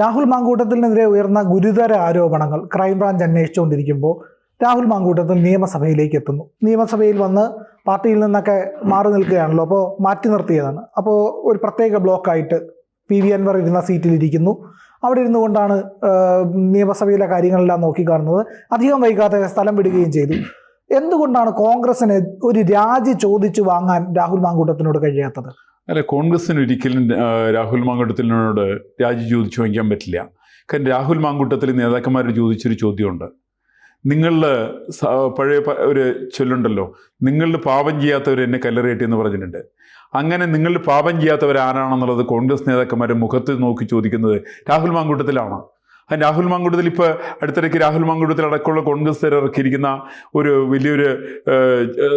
രാഹുൽ മാങ്കൂട്ടത്തിനെതിരെ ഉയർന്ന ഗുരുതര ആരോപണങ്ങൾ ക്രൈംബ്രാഞ്ച് അന്വേഷിച്ചുകൊണ്ടിരിക്കുമ്പോൾ രാഹുൽ മാങ്കൂട്ടത്തിൽ നിയമസഭയിലേക്ക് എത്തുന്നു. നിയമസഭയിൽ വന്ന് പാർട്ടിയിൽ നിന്നൊക്കെ മാറി നിൽക്കുകയാണല്ലോ അപ്പോൾ മാറ്റി നിർത്തിയതാണ്. അപ്പോൾ ഒരു പ്രത്യേക ബ്ലോക്കായിട്ട് പി വി അൻവർ ഇരുന്ന സീറ്റിൽ ഇരിക്കുന്നു. അവിടെ ഇരുന്നു കൊണ്ടാണ് നിയമസഭയിലെ കാര്യങ്ങളെല്ലാം നോക്കിക്കാണുന്നത് അധികം വൈകാതെ സ്ഥലം വിടുകയും ചെയ്തു. എന്തുകൊണ്ടാണ് കോൺഗ്രസിന് ഒരു രാജി ചോദിച്ചു വാങ്ങാൻ രാഹുൽ മാങ്കൂട്ടത്തിനോട് കഴിയാത്തത്? അല്ല കോൺഗ്രസിന് ഒരിക്കലും രാഹുൽ മാങ്കൂട്ടത്തിനോട് രാജി ചോദിച്ചു വാങ്ങിക്കാൻ പറ്റില്ല. കാരണം രാഹുൽ മാങ്കൂട്ടത്തിൽ നേതാക്കന്മാർ ചോദിച്ചൊരു ചോദ്യമുണ്ട്. നിങ്ങളിൽ പഴയ ഒരു ചൊല്ലുണ്ടല്ലോ നിങ്ങളുടെ പാപം ചെയ്യാത്തവർ എന്നെ കല്ലറേറ്റി എന്ന് പറഞ്ഞിട്ടുണ്ട്. അങ്ങനെ നിങ്ങൾ പാപം ചെയ്യാത്തവരാരാണെന്നുള്ളത് കോൺഗ്രസ് നേതാക്കന്മാരെ മുഖത്ത് നോക്കി ചോദിക്കുന്നത് രാഹുൽ മാങ്കൂട്ടത്തിലാണ്? രാഹുൽ മാങ്കുടത്തിൽ ഇപ്പോൾ അടുത്തിടയ്ക്ക് രാഹുൽ മാങ്കുടത്തിൽ അടക്കമുള്ള കോൺഗ്രസ് ഇറക്കിയിരിക്കുന്ന ഒരു വലിയൊരു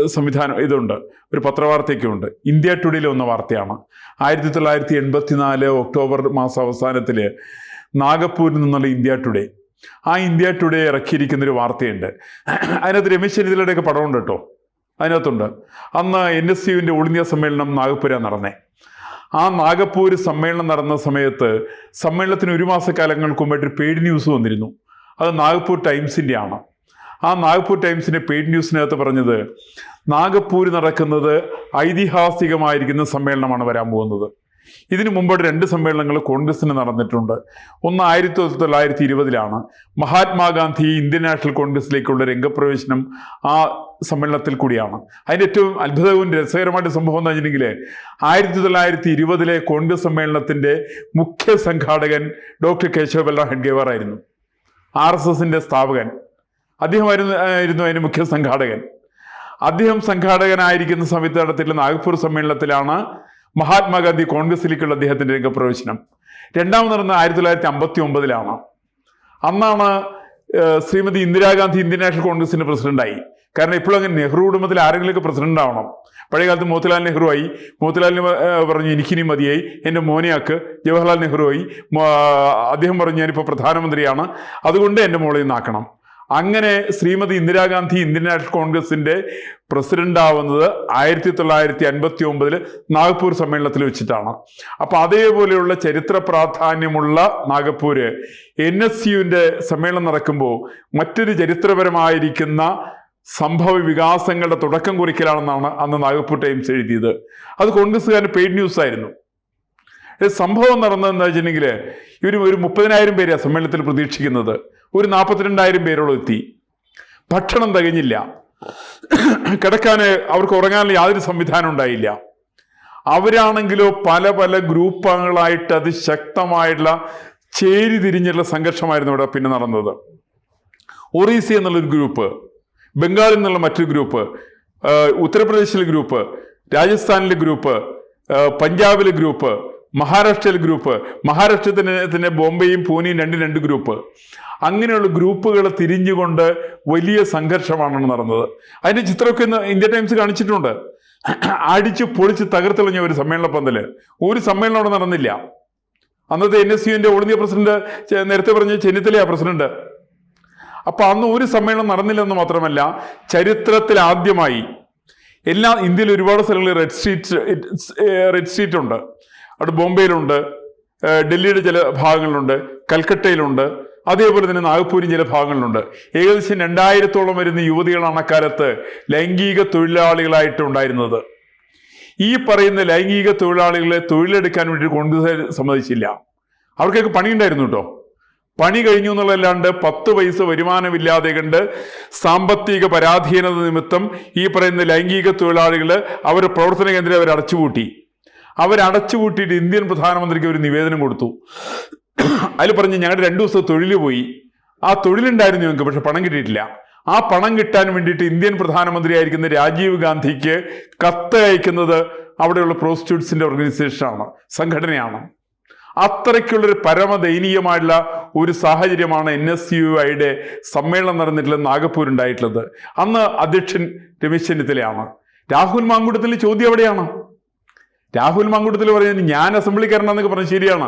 സംവിധാനം ഇതുണ്ട്. ഒരു പത്രവാർത്തയൊക്കെ ഉണ്ട് ഇന്ത്യ ടുഡേയിലെ വന്ന വാർത്തയാണ്. ആയിരത്തി തൊള്ളായിരത്തി എൺപത്തിനാല് ഒക്ടോബർ മാസം അവസാനത്തിൽ നാഗപ്പൂരിൽ നിന്നുള്ള ഇന്ത്യ ടുഡേ. ആ ഇന്ത്യ ടുഡേ ഇറക്കിയിരിക്കുന്നൊരു വാർത്തയുണ്ട്. അതിനകത്ത് രമേശ് ചെന്നിത്തലയുടെയൊക്കെ പടമുണ്ട് കേട്ടോ. അതിനകത്തുണ്ട്. അന്ന് എൻ എസ് യുവിന്റെ ഓൾ സമ്മേളനം നാഗപ്പുര നടന്നേ. ആ നാഗപ്പൂര് സമ്മേളനം നടന്ന സമയത്ത് സമ്മേളനത്തിന് ഒരു മാസക്കാലങ്ങൾക്ക് മുമ്പായിട്ട് ഒരു പെയ്ഡ് ന്യൂസ് വന്നിരുന്നു. അത് നാഗപ്പൂർ ടൈംസിന്റെ ആണ്. ആ നാഗപ്പൂർ ടൈംസിന്റെ പെയ്ഡ് ന്യൂസിനകത്ത് പറഞ്ഞത് നാഗപ്പൂർ നടക്കുന്നത് ഐതിഹാസികമായിരിക്കുന്ന സമ്മേളനമാണ് വരാൻ പോകുന്നത്. ഇതിനു മുമ്പോട്ട് രണ്ട് സമ്മേളനങ്ങൾ കോൺഗ്രസിന് നടന്നിട്ടുണ്ട്. ഒന്ന് ആയിരത്തി തൊള്ളായിരത്തി ഇരുപതിലാണ് മഹാത്മാഗാന്ധി ഇന്ത്യൻ നാഷണൽ കോൺഗ്രസിലേക്കുള്ള രംഗപ്രവേശനം ആ സമ്മേളനത്തിൽ കൂടിയാണ്. അതിന്റെ ഏറ്റവും അത്ഭുതവും രസകരമായിട്ട് സംഭവം എന്ന് വെച്ചിട്ടുണ്ടെങ്കിൽ ആയിരത്തി തൊള്ളായിരത്തി ഇരുപതിലെ കോൺഗ്രസ് സമ്മേളനത്തിന്റെ മുഖ്യ സംഘാടകൻ ഡോക്ടർ കേശവ ഹെഡ്ഗേവർ ഹെഡ്ഗേവാർ ആയിരുന്നു. ആർ എസ് എസിന്റെ സ്ഥാപകൻ. അദ്ദേഹമായിരുന്നു ആയിരുന്നു അതിന്റെ മുഖ്യ സംഘാടകൻ. അദ്ദേഹം സംഘാടകനായിരിക്കുന്ന സമയത്ത് നടത്തിയിട്ടുള്ള നാഗ്പൂർ സമ്മേളനത്തിലാണ് മഹാത്മാഗാന്ധി കോൺഗ്രസിലേക്കുള്ള അദ്ദേഹത്തിന്റെ രംഗപ്രവേശനം. രണ്ടാമത് നടന്ന ആയിരത്തി തൊള്ളായിരത്തി അമ്പത്തി ഒമ്പതിലാണ് അന്നാണ് ശ്രീമതി ഇന്ദിരാഗാന്ധി ഇന്ത്യൻ നാഷണൽ കോൺഗ്രസിന്റെ പ്രസിഡന്റായി. കാരണം ഇപ്പോഴും അങ്ങനെ നെഹ്റു കുടുംബത്തിൽ ആരെങ്കിലുമൊക്കെ പ്രസിഡന്റ് ആവണം. പഴയകാലത്ത് മോത്തിലാൽ നെഹ്റു ആയി. മോത്തിലാലിന് പറഞ്ഞു എനിക്കിനി മതിയായി. എന്റെ മോനെയാക്ക് ജവഹർലാൽ നെഹ്റു ആയി. അദ്ദേഹം പറഞ്ഞു ഞാനിപ്പോൾ പ്രധാനമന്ത്രിയാണ്. അതുകൊണ്ട് എന്റെ മോളെ നിന്നാക്കണം അങ്ങനെ ശ്രീമതി ഇന്ദിരാഗാന്ധി ഇന്ത്യൻ നാഷണൽ കോൺഗ്രസിന്റെ പ്രസിഡന്റ് ആവുന്നത് ആയിരത്തി തൊള്ളായിരത്തി അൻപത്തി ഒമ്പതിൽ നാഗ്പൂർ സമ്മേളനത്തിൽ വെച്ചിട്ടാണ്. അപ്പൊ അതേപോലെയുള്ള ചരിത്ര പ്രാധാന്യമുള്ള നാഗപ്പൂര് എൻ എസ് യുവിന്റെ സമ്മേളനം നടക്കുമ്പോൾ മറ്റൊരു ചരിത്രപരമായിരിക്കുന്ന സംഭവ വികാസങ്ങളുടെ തുടക്കം കുറിക്കലാണെന്നാണ് അന്ന് നാഗ്പൂർ ടൈംസ് എഴുതിയത്. അത് കോൺഗ്രസ്സുകാരന് പെയ്ഡ് ന്യൂസ് ആയിരുന്നു. സംഭവം നടന്നതെന്ന് വെച്ചിട്ടുണ്ടെങ്കിൽ ഇവർ ഒരു മുപ്പതിനായിരം പേരെയാണ് സമ്മേളനത്തിൽ പ്രതീക്ഷിക്കുന്നത്. ഒരു നാൽപ്പത്തിരണ്ടായിരം പേരോളം എത്തി. ഭക്ഷണം തികഞ്ഞില്ല. കിടക്കാൻ അവർക്ക് ഉറങ്ങാൻ യാതൊരു സംവിധാനം ഉണ്ടായില്ല. അവരാണെങ്കിലോ പല പല ഗ്രൂപ്പുകളായിട്ട് അതിശക്തമായിട്ടുള്ള ചേരി തിരിഞ്ഞുള്ള സംഘർഷമായിരുന്നു ഇവിടെ പിന്നെ നടന്നത്. ഒറീസി എന്നുള്ളൊരു ഗ്രൂപ്പ് ബംഗാളിൽ നിന്നുള്ള മറ്റൊരു ഗ്രൂപ്പ് ഉത്തർപ്രദേശിലെ ഗ്രൂപ്പ് രാജസ്ഥാനിലെ ഗ്രൂപ്പ് പഞ്ചാബിലെ ഗ്രൂപ്പ് മഹാരാഷ്ട്രയിലെ ഗ്രൂപ്പ് മഹാരാഷ്ട്രത്തിന് ബോംബെയും പൂനെയും രണ്ട് രണ്ട് ഗ്രൂപ്പ്. അങ്ങനെയുള്ള ഗ്രൂപ്പുകൾ തിരിഞ്ഞുകൊണ്ട് വലിയ സംഘർഷമാണ് നടന്നത്. അതിന്റെ ചിത്രമൊക്കെ ഇന്ന് ഇന്ത്യ ടൈംസ് കാണിച്ചിട്ടുണ്ട്. അടിച്ച് പൊളിച്ച് തകർത്തെളിഞ്ഞ ഒരു സമ്മേളന പന്തൽ ഒരു സമ്മേളനം അവിടെ നടന്നില്ല. അന്നത്തെ എൻ എസ് യുവിന്റെ ഓൾ പ്രസിഡന്റ് നേരത്തെ പറഞ്ഞ ചെന്നിത്തലയാ പ്രസിഡന്റ്. അപ്പൊ അന്ന് ഒരു സമ്മേളനം നടന്നില്ലെന്ന് മാത്രമല്ല ചരിത്രത്തിൽ ആദ്യമായി എല്ലാ ഇന്ത്യയിൽ ഒരുപാട് സ്ഥലങ്ങളിൽ റെഡ് സ്ട്രീറ്റ് റെഡ് സ്ട്രീറ്റ് ഉണ്ട്. അവിടെ ബോംബെയിലുണ്ട്. ഡൽഹിയുടെ ചില ഭാഗങ്ങളിലുണ്ട് കൽക്കട്ടയിലുണ്ട്. അതേപോലെ തന്നെ നാഗ്പൂരിൻ ചില ഭാഗങ്ങളിലുണ്ട് ഏകദേശം രണ്ടായിരത്തോളം വരുന്ന യുവതികളാണ് അക്കാലത്ത് ലൈംഗിക തൊഴിലാളികളായിട്ട് ഉണ്ടായിരുന്നത്. ഈ പറയുന്ന ലൈംഗിക തൊഴിലാളികളെ തൊഴിലെടുക്കാൻ വേണ്ടി കോൺഗ്രസ് സമ്മതിച്ചില്ല. അവർക്കൊക്കെ പണിയുണ്ടായിരുന്നു കേട്ടോ. പണി കഴിഞ്ഞു എന്നുള്ളതല്ലാണ്ട് പത്ത് പൈസ വരുമാനമില്ലാതെ കണ്ട് സാമ്പത്തിക പരാധീനത നിമിത്തം ഈ പറയുന്ന ലൈംഗിക തൊഴിലാളികൾ അവരുടെ പ്രവർത്തന കേന്ദ്രം അവർ അടച്ചുപൂട്ടി അവരടച്ചുപൂട്ടിയിട്ട് ഇന്ത്യൻ പ്രധാനമന്ത്രിക്ക് ഒരു നിവേദനം കൊടുത്തു. അതിൽ പറഞ്ഞ് ഞങ്ങളുടെ രണ്ടു ദിവസത്തെ തൊഴിൽ പോയി. ആ തൊഴിലുണ്ടായിരുന്നു ഞങ്ങൾക്ക് പക്ഷെ പണം കിട്ടിയിട്ടില്ല. ആ പണം കിട്ടാൻ വേണ്ടിയിട്ട് ഇന്ത്യൻ പ്രധാനമന്ത്രിയായിരിക്കുന്ന രാജീവ് ഗാന്ധിക്ക് കത്ത് അയക്കുന്നത് അവിടെയുള്ള പ്രോസ്റ്റിറ്റ്യൂട്ട്സിന്റെ ഓർഗനൈസേഷനാണ് സംഘടനയാണ്. അത്രയ്ക്കുള്ളൊരു പരമദയനീയമായിട്ടുള്ള ഒരു സാഹചര്യമാണ് എൻ എസ് യു ഐയുടെ സമ്മേളനം നടന്നിട്ടുള്ള നാഗപ്പൂർ ഉണ്ടായിട്ടുള്ളത് അന്ന് അധ്യക്ഷൻ രമേശ് ചെന്നിത്തലയാണ്. രാഹുൽ മാങ്കുടത്തിൽ ചോദ്യം എവിടെയാണ് രാഹുൽ മങ്കുട്ടത്തിൽ പറയുന്നത് ഞാൻ അസംബ്ലിക്കാരനാന്നൊക്കെ പറഞ്ഞു ശരിയാണ്.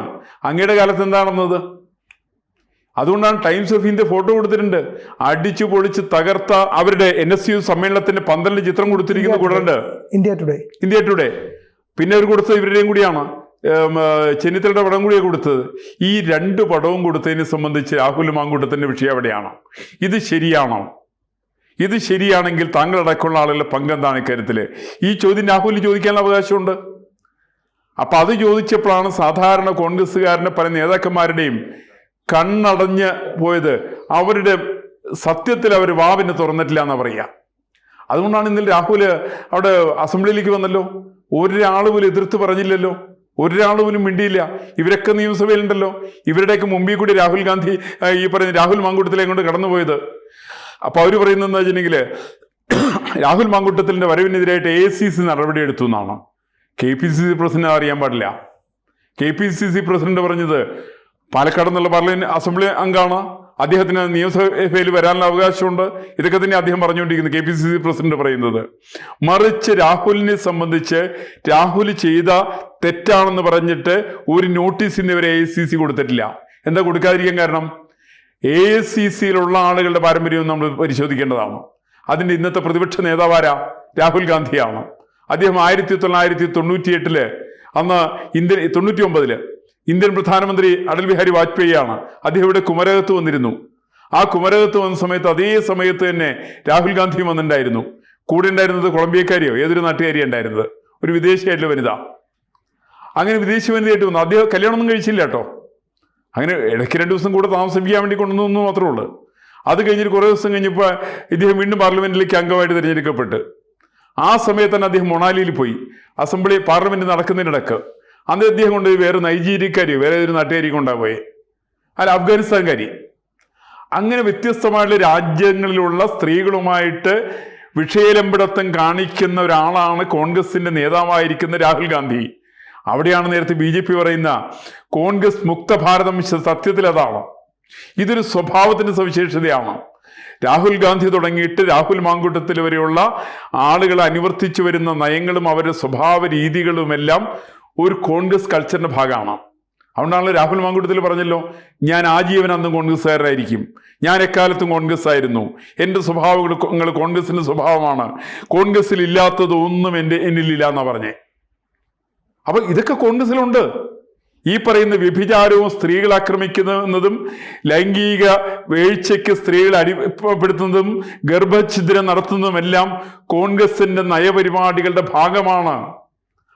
അങ്ങയുടെ കാലത്ത് എന്താണെന്നത് അതുകൊണ്ടാണ് ടൈംസ് ഓഫ് ഇന്ത്യ ഫോട്ടോ കൊടുത്തിട്ടുണ്ട്. അടിച്ചു പൊളിച്ച് തകർത്ത അവരുടെ എൻ എസ് യു സമ്മേളനത്തിന്റെ പന്ത്രണ്ട് ചിത്രം കൊടുത്തിരിക്കുന്ന കൂടെ ഇന്ത്യ ടുഡേ ഇന്ത്യ ടുഡേ പിന്നെ അവർ കൊടുത്തത് ഇവരുടെയും കൂടിയാണ് ചെന്നിത്തലയുടെ പടം കൂടിയാണ് കൊടുത്തത്. ഈ രണ്ട് പടവും കൊടുത്തതിനെ സംബന്ധിച്ച് രാഹുൽ മാങ്കൂട്ടത്തിന്റെ വിഷയം എവിടെയാണ് ഇത് ശരിയാണോ? ഇത് ശരിയാണെങ്കിൽ താങ്കളടക്കമുള്ള ആളുകളുടെ പങ്കെന്താണ് ഇക്കാര്യത്തിൽ ഈ ചോദ്യം രാഹുലിന് ചോദിക്കാനുള്ള അവകാശമുണ്ട്. അപ്പൊ അത് ചോദിച്ചപ്പോഴാണ് സാധാരണ കോൺഗ്രസ്സുകാരന്റെ പല നേതാക്കന്മാരുടെയും കണ്ണടഞ്ഞ് പോയത്. അവരുടെ സത്യത്തിൽ അവർ വാവിന് തുറന്നിട്ടില്ല എന്ന് പറയുക. അതുകൊണ്ടാണ് ഇന്നലെ രാഹുൽ അവിടെ അസംബ്ലിയിലേക്ക് വന്നല്ലോ. ഒരാൾ പോലും എതിർത്ത് പറഞ്ഞില്ലല്ലോ. ഒരാൾ പോലും മിണ്ടിയില്ല. ഇവരൊക്കെ നിയമസഭയിലുണ്ടല്ലോ. ഇവരുടെയൊക്കെ മുമ്പിൽ കൂടി രാഹുൽ ഗാന്ധി ഈ പറയുന്ന രാഹുൽ മാങ്കൂട്ടത്തിലേക്ക് കൊണ്ട് കടന്നുപോയത്. അപ്പൊ അവർ പറയുന്നത് എന്താ വെച്ചിട്ടുണ്ടെങ്കിൽ രാഹുൽ മാങ്കൂട്ടത്തിന്റെ വരവിനെതിരായിട്ട് എ സി സി നടപടി എടുത്തു എന്നാണ്. K P C C president അറിയാൻ പാടില്ല. K P C C president പറഞ്ഞത് പാലക്കാട് എന്നുള്ള പാർലമെന്റ് അസംബ്ലി അംഗമാണ് അദ്ദേഹത്തിന് നിയമസഭയിൽ വരാനുള്ള അവകാശമുണ്ട്. ഇതൊക്കെ തന്നെ അദ്ദേഹം പറഞ്ഞുകൊണ്ടിരിക്കുന്നത് K P C C president പറയുന്നത്. മറിച്ച് രാഹുലിനെ സംബന്ധിച്ച് രാഹുൽ ചെയ്ത തെറ്റാണെന്ന് പറഞ്ഞിട്ട് ഒരു നോട്ടീസ് ഇവരെ എ സി സി കൊടുത്തിട്ടില്ല. എന്താ കൊടുക്കാതിരിക്കാൻ കാരണം? എ എസ് സി സിയിലുള്ള ആളുകളുടെ പാരമ്പര്യവും നമ്മൾ പരിശോധിക്കേണ്ടതാണ്. അതിന്റെ ഇന്നത്തെ പ്രതിപക്ഷ നേതാവാരാ രാഹുൽ ഗാന്ധിയാണ്. അദ്ദേഹം ആയിരത്തി തൊള്ളായിരത്തി തൊണ്ണൂറ്റി എട്ടിൽ അന്ന് ഇന്ത്യൻ തൊണ്ണൂറ്റി ഒമ്പതിൽ ഇന്ത്യൻ പ്രധാനമന്ത്രി അടൽ ബിഹാരി വാജ്പേയി ആണ് അദ്ദേഹം ഇവിടെ കുമരകത്ത് വന്നിരുന്നു. ആ കുമരകത്ത് വന്ന സമയത്ത് അതേ സമയത്ത് തന്നെ രാഹുൽ ഗാന്ധിയും വന്നിട്ടുണ്ടായിരുന്നു. കൂടെ ഉണ്ടായിരുന്നത് കൊളംബിയക്കാരിയോ? ഏതൊരു നാട്ടുകാരിയോ ഉണ്ടായിരുന്നത്? ഒരു വിദേശിയായിട്ടുള്ള വനിത. അങ്ങനെ വിദേശി വനിതയായിട്ട് വന്നു. അദ്ദേഹം കല്യാണമൊന്നും കഴിച്ചില്ല കേട്ടോ. അങ്ങനെ ഇടയ്ക്ക് രണ്ട് ദിവസം കൂടെ താമസിപ്പിക്കാൻ വേണ്ടി കൊണ്ടുവന്നു മാത്രമേ ഉള്ളൂ. അത് കഴിഞ്ഞിട്ട് കുറേ ദിവസം കഴിഞ്ഞപ്പോൾ ഇദ്ദേഹം വീണ്ടും പാർലമെന്റിലേക്ക് അംഗമായിട്ട് തിരഞ്ഞെടുക്കപ്പെട്ട്. ആ സമയത്ത് തന്നെ അദ്ദേഹം മൊണാലിയിൽ പോയി. അസംബ്ലി പാർലമെന്റ് നടക്കുന്നതിനിടക്ക്. അന്ന് അദ്ദേഹം കൊണ്ട് വേറെ നൈജീരിയക്കാരിയോ വേറെ ഒരു നാട്ടുകാരി കൊണ്ടാണ് പോയി. അല്ല അഫ്ഗാനിസ്ഥാൻകാരി. അങ്ങനെ വ്യത്യസ്തമായുള്ള രാജ്യങ്ങളിലുള്ള സ്ത്രീകളുമായിട്ട് വിഷയലംബിടത്വം കാണിക്കുന്ന ഒരാളാണ് കോൺഗ്രസിന്റെ നേതാവായിരിക്കുന്ന രാഹുൽ ഗാന്ധി. അവിടെയാണ് നേരത്തെ ബി ജെ പി പറയുന്ന കോൺഗ്രസ് മുക്ത ഭാരതം സത്യത്തിൽ അതാണ്. ഇതൊരു സ്വഭാവത്തിന്റെ സവിശേഷതയാണ്. രാഹുൽ ഗാന്ധി തുടങ്ങിയിട്ട് രാഹുൽ മാങ്കൂട്ടത്തിൽ വരെയുള്ള ആളുകൾ അനുവർത്തിച്ചു വരുന്ന നയങ്ങളും അവരുടെ സ്വഭാവ രീതികളുമെല്ലാം ഒരു കോൺഗ്രസ് കൾച്ചറിന്റെ ഭാഗമാണ്. അതുകൊണ്ടാണ് രാഹുൽ മാങ്കുട്ടത്തിൽ പറഞ്ഞല്ലോ ഞാൻ ആജീവൻ അന്നും കോൺഗ്രസ്സുകാരായിരിക്കും ഞാൻ എക്കാലത്തും കോൺഗ്രസ് ആയിരുന്നു എന്റെ സ്വഭാവങ്ങൾ കോൺഗ്രസിന്റെ സ്വഭാവമാണ്. കോൺഗ്രസ്സിൽ ഇല്ലാത്തതൊന്നും എന്റെ എന്നിലില്ല എന്നാ പറഞ്ഞേ. അപ്പൊ ഇതൊക്കെ കോൺഗ്രസിലുണ്ട് ഈ പറയുന്ന വ്യഭിചാരവും സ്ത്രീകൾ ആക്രമിക്കുന്നതും ലൈംഗിക വീഴ്ചയ്ക്ക് സ്ത്രീകൾ അടിപ്പെടുത്തുന്നതും ഗർഭഛിദ്രം നടത്തുന്നതുമെല്ലാം കോൺഗ്രസിന്റെ നയപരിപാടികളുടെ ഭാഗമാണ്.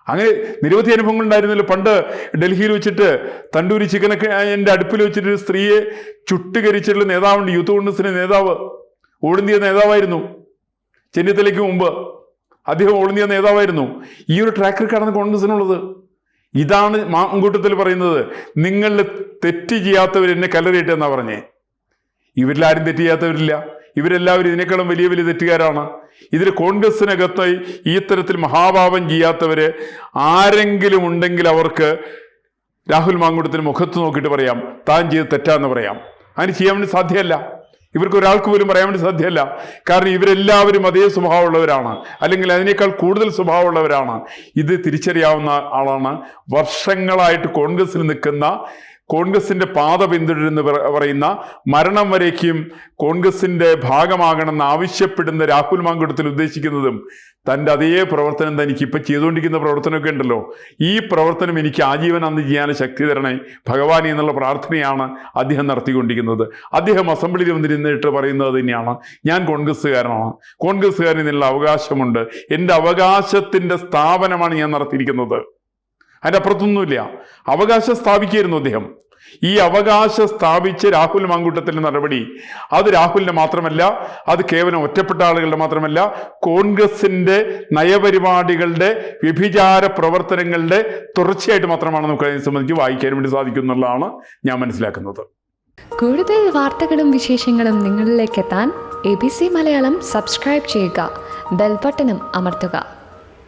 അങ്ങനെ നിരവധി അനുഭവങ്ങൾ ഉണ്ടായിരുന്നല്ലോ. പണ്ട് ഡൽഹിയിൽ വെച്ചിട്ട് തണ്ടൂരി ചിക്കനൊക്കെ എന്റെ അടുപ്പിൽ വെച്ചിട്ട് ഒരു സ്ത്രീയെ ചുട്ടുകരിച്ചിട്ടുള്ള നേതാവുണ്ട്. യൂത്ത് കോൺഗ്രസിന്റെ നേതാവ്. ഓടുന്തിയ നേതാവായിരുന്നു. ചെന്നിത്തലയ്ക്ക് മുമ്പ്. അദ്ദേഹം ഓളുന്നിയ നേതാവായിരുന്നു. ഈ ഒരു ട്രാക്ക് റെക്കോർഡാണ് കോൺഗ്രസിനുള്ളത്. ഇതാണ് മാങ്കൂട്ടത്തിൽ പറയുന്നത്. നിങ്ങൾ തെറ്റ് ചെയ്യാത്തവർ എന്നെ കലറിയിട്ട് എന്നാ പറഞ്ഞേ. ഇവരിലാരും തെറ്റ് ചെയ്യാത്തവരില്ല. ഇവരെല്ലാവരും ഇതിനേക്കാളും വലിയ വലിയ തെറ്റുകാരാണ്. ഇതിൽ കോൺഗ്രസിനകത്ത് ഈ തരത്തിൽ മഹാഭാവം ചെയ്യാത്തവര് ആരെങ്കിലും ഉണ്ടെങ്കിൽ അവർക്ക് രാഹുൽ മാങ്കൂട്ടത്തിന് മുഖത്ത് നോക്കിയിട്ട് പറയാം. താൻ ചെയ്ത് തെറ്റാന്ന് പറയാം. അതിന് ചെയ്യാൻ വേണ്ടി സാധ്യമല്ല ഇവർക്ക് ഒരാൾക്ക് പോലും പറയാൻ വേണ്ടി സാധ്യമല്ല. കാരണം ഇവരെല്ലാവരും അതേ സ്വഭാവമുള്ളവരാണ്. അല്ലെങ്കിൽ അതിനേക്കാൾ കൂടുതൽ സ്വഭാവമുള്ളവരാണ്. ഇത് തിരിച്ചറിയാവുന്ന ആളാണ്. വർഷങ്ങളായിട്ട് കോൺഗ്രസ്സിൽ നിൽക്കുന്ന കോൺഗ്രസിന്റെ പാത പിന്തുടരുന്ന പറയുന്ന മരണം വരേക്കും കോൺഗ്രസിന്റെ ഭാഗമാകണമെന്ന് ആവശ്യപ്പെടുന്ന രാഹുൽ മാങ്കുടത്തിൽ ഉദ്ദേശിക്കുന്നതും തന്റെ അതേ പ്രവർത്തനം തനിക്ക് ഇപ്പം ചെയ്തുകൊണ്ടിരിക്കുന്ന പ്രവർത്തനമൊക്കെ ഉണ്ടല്ലോ. ഈ പ്രവർത്തനം എനിക്ക് ആജീവൻ അന്ന് ചെയ്യാൻ ശക്തി തരണേ ഭഗവാൻ എന്നുള്ള പ്രാർത്ഥനയാണ് അദ്ദേഹം നടത്തിക്കൊണ്ടിരിക്കുന്നത്. അദ്ദേഹം അസംബ്ലിയിൽ വന്നിരുന്നിട്ട് പറയുന്നത് തന്നെയാണ്. ഞാൻ കോൺഗ്രസ്സുകാരനാണ്. കോൺഗ്രസ്സുകാരൻ എന്നുള്ള അവകാശമുണ്ട്. എന്റെ അവകാശത്തിന്റെ സ്ഥാപനമാണ് ഞാൻ നടത്തിയിരിക്കുന്നത്. അതിന്റെ അപ്പുറത്തൊന്നുമില്ല അവകാശം സ്ഥാപിക്കുകയായിരുന്നു അദ്ദേഹം. ഈ അവകാശം സ്ഥാപിച്ച് രാഹുൽ മാങ്കൂട്ടത്തിന്റെ നടപടി. അത് രാഹുലിന്റെ മാത്രമല്ല അത് കേവലം ഒറ്റപ്പെട്ട ആളുകളുടെ മാത്രമല്ല കോൺഗ്രസിന്റെ നയപരിപാടികളുടെ വ്യഭിചാര പ്രവർത്തനങ്ങളുടെ തുടർച്ചയായിട്ട് മാത്രമാണ് നമുക്ക് അതിനെ സംബന്ധിച്ച് വായിക്കാൻ വേണ്ടി സാധിക്കും എന്നുള്ളതാണ് ഞാൻ മനസ്സിലാക്കുന്നത്. കൂടുതൽ വാർത്തകളും വിശേഷങ്ങളും നിങ്ങളിലേക്ക് എത്താൻ A B C Malayalam subscribe ചെയ്യുക. ബെൽബട്ടനും അമർത്തുക.